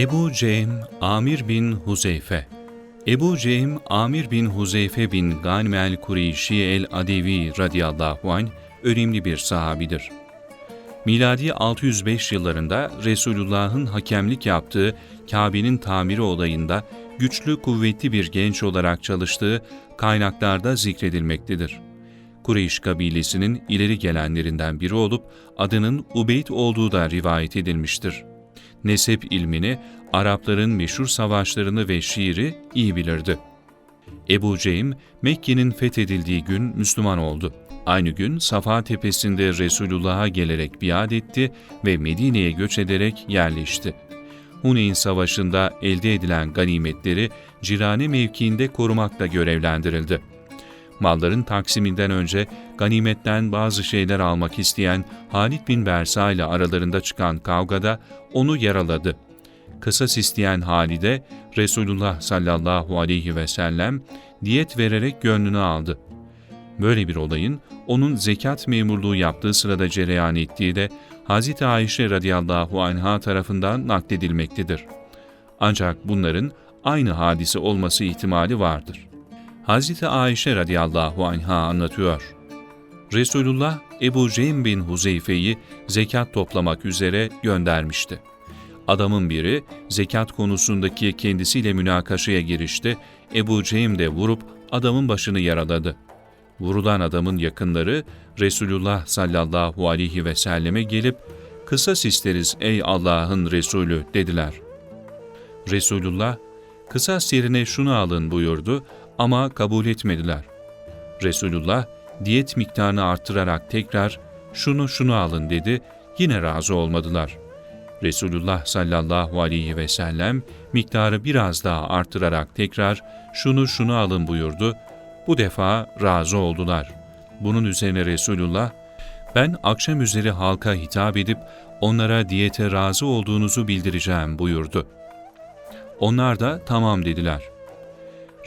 Ebu Ceym Amir bin Huzeyfe Ebu Ceym Amir bin Huzeyfe bin Ganim el-Kureyşi el-Adevi radıyallahu anh önemli bir sahabidir. Miladi 605 yıllarında Resulullah'ın hakemlik yaptığı Kabe'nin tamiri olayında güçlü kuvvetli bir genç olarak çalıştığı kaynaklarda zikredilmektedir. Kureyş kabilesinin ileri gelenlerinden biri olup adının Ubeyd olduğu da rivayet edilmiştir. Nesep ilmini, Arapların meşhur savaşlarını ve şiiri iyi bilirdi. Ebu Ceym, Mekke'nin fethedildiği gün Müslüman oldu. Aynı gün Safa tepesinde Resulullah'a gelerek biat etti ve Medine'ye göç ederek yerleşti. Huneyn Savaşı'nda elde edilen ganimetleri Cirane mevkiinde korumakla görevlendirildi. Malların taksiminden önce ganimetten bazı şeyler almak isteyen Halid bin Bersa ile aralarında çıkan kavgada onu yaraladı. Kısas isteyen Halid'e Resulullah sallallahu aleyhi ve sellem diyet vererek gönlünü aldı. Böyle bir olayın onun zekat memurluğu yaptığı sırada cereyan ettiği de Hz. Ayşe radıyallahu anha tarafından nakledilmektedir. Ancak bunların aynı hadise olması ihtimali vardır. Hz. Ayşe radıyallahu anha anlatıyor. Resulullah Ebu Ceym bin Huzeyfe'yi zekat toplamak üzere göndermişti. Adamın biri zekat konusundaki kendisiyle münakaşaya girişti. Ebu Ceym de vurup adamın başını yaraladı. Vurulan adamın yakınları Resulullah sallallahu aleyhi ve selleme gelip kısas isteriz ey Allah'ın Resulü dediler. Resulullah kısas yerine şunu alın buyurdu ama kabul etmediler. Resulullah diyet miktarını arttırarak tekrar şunu şunu alın dedi, yine razı olmadılar. Resulullah sallallahu aleyhi ve sellem miktarı biraz daha arttırarak tekrar şunu şunu alın buyurdu. Bu defa razı oldular. Bunun üzerine Resulullah, ben akşam üzeri halka hitap edip onlara diyete razı olduğunuzu bildireceğim buyurdu. Onlar da tamam dediler.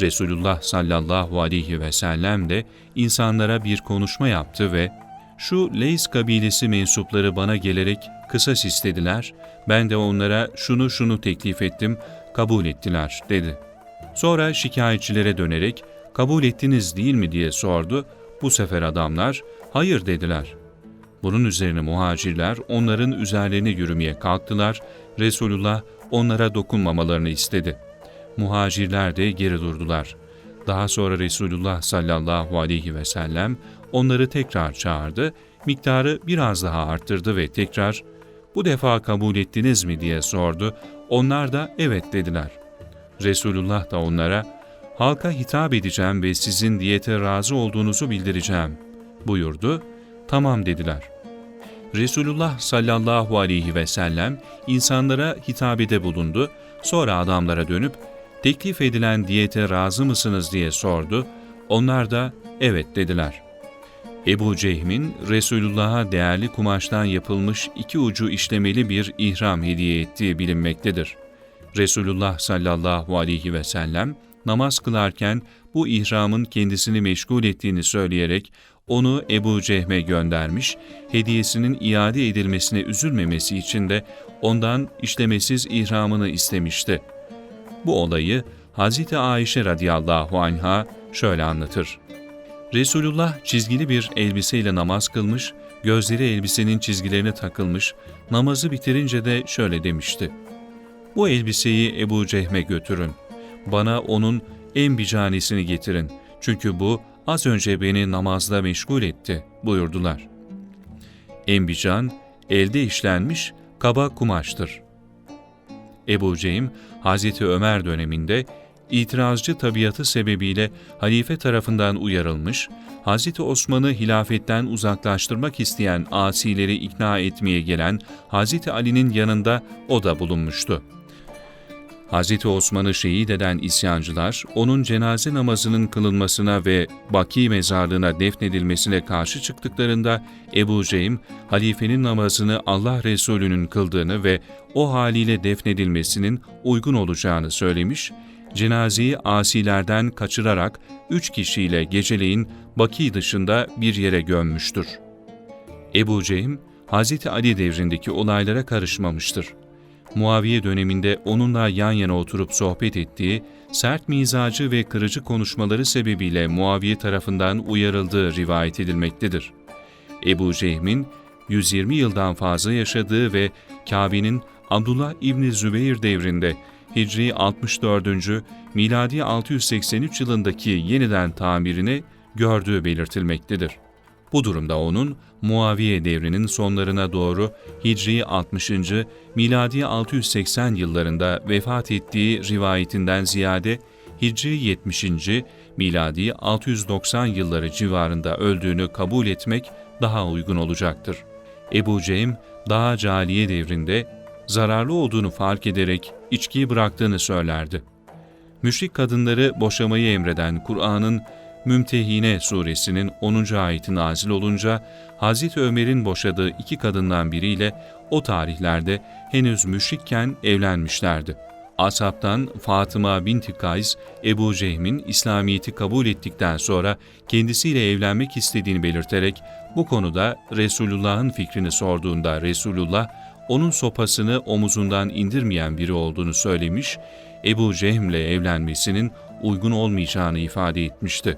Resulullah sallallahu aleyhi ve sellem de insanlara bir konuşma yaptı ve şu Leys kabilesi mensupları bana gelerek kısas istediler, ben de onlara şunu şunu teklif ettim, kabul ettiler dedi. Sonra şikayetçilere dönerek kabul ettiniz değil mi diye sordu. Bu sefer adamlar hayır dediler. Bunun üzerine muhacirler onların üzerlerine yürümeye kalktılar. Resulullah onlara dokunmamalarını istedi. Muhacirler de geri durdular. Daha sonra Resulullah sallallahu aleyhi ve sellem onları tekrar çağırdı, miktarı biraz daha arttırdı ve tekrar bu defa kabul ettiniz mi diye sordu. Onlar da evet dediler. Resulullah da onlara halka hitap edeceğim ve sizin diyete razı olduğunuzu bildireceğim buyurdu. Tamam dediler. Resulullah sallallahu aleyhi ve sellem insanlara hitabede bulundu. Sonra adamlara dönüp teklif edilen diyete razı mısınız diye sordu. Onlar da evet dediler. Ebu Cehm'in Resulullah'a değerli kumaştan yapılmış iki ucu işlemeli bir ihram hediye ettiği bilinmektedir. Resulullah sallallahu aleyhi ve sellem namaz kılarken bu ihramın kendisini meşgul ettiğini söyleyerek onu Ebu Cehm'e göndermiş, hediyesinin iade edilmesine üzülmemesi için de ondan işlemesiz ihramını istemişti. Bu olayı Hz. Ayşe radıyallahu anha şöyle anlatır. Resulullah çizgili bir elbiseyle namaz kılmış, gözleri elbisenin çizgilerine takılmış, namazı bitirince de şöyle demişti. Bu elbiseyi Ebu Cehm'e götürün. Bana onun en bicanisini getirin. Çünkü bu az önce beni namazla meşgul etti buyurdular. Enbican, elde işlenmiş kaba kumaştır. Ebu Ceym, Hazreti Ömer döneminde itirazcı tabiatı sebebiyle halife tarafından uyarılmış, Hazreti Osman'ı hilafetten uzaklaştırmak isteyen asileri ikna etmeye gelen Hazreti Ali'nin yanında o da bulunmuştu. Hz. Osman'ı şehit eden isyancılar, onun cenaze namazının kılınmasına ve Baki mezarlığına defnedilmesine karşı çıktıklarında Ebu Ceym, halifenin namazını Allah Resulü'nün kıldığını ve o haliyle defnedilmesinin uygun olacağını söylemiş, cenazeyi asilerden kaçırarak üç kişiyle geceleyin Baki dışında bir yere gömmüştür. Ebu Ceym, Hz. Ali devrindeki olaylara karışmamıştır. Muaviye döneminde onunla yan yana oturup sohbet ettiği, sert mizacı ve kırıcı konuşmaları sebebiyle Muaviye tarafından uyarıldığı rivayet edilmektedir. Ebu Cehm'in 120 yıldan fazla yaşadığı ve Kabe'nin Abdullah İbni Zübeyir devrinde Hicri 64. miladi 683 yılındaki yeniden tamirini gördüğü belirtilmektedir. Bu durumda onun Muaviye devrinin sonlarına doğru Hicri 60. miladi 680 yıllarında vefat ettiği rivayetinden ziyade Hicri 70. miladi 690 yılları civarında öldüğünü kabul etmek daha uygun olacaktır. Ebu Cehm, daha caliye devrinde zararlı olduğunu fark ederek içkiyi bıraktığını söylerdi. Müşrik kadınları boşamayı emreden Kur'an'ın Mümtehine suresinin 10. ayeti nazil olunca Hazreti Ömer'in boşadığı iki kadından biriyle o tarihlerde henüz müşrikken evlenmişlerdi. Asap'tan Fatıma binti Kays, Ebu Cehm'in İslamiyet'i kabul ettikten sonra kendisiyle evlenmek istediğini belirterek bu konuda Resulullah'ın fikrini sorduğunda Resulullah, onun sopasını omuzundan indirmeyen biri olduğunu söylemiş, Ebu Cehm'le evlenmesinin uygun olmayacağını ifade etmişti.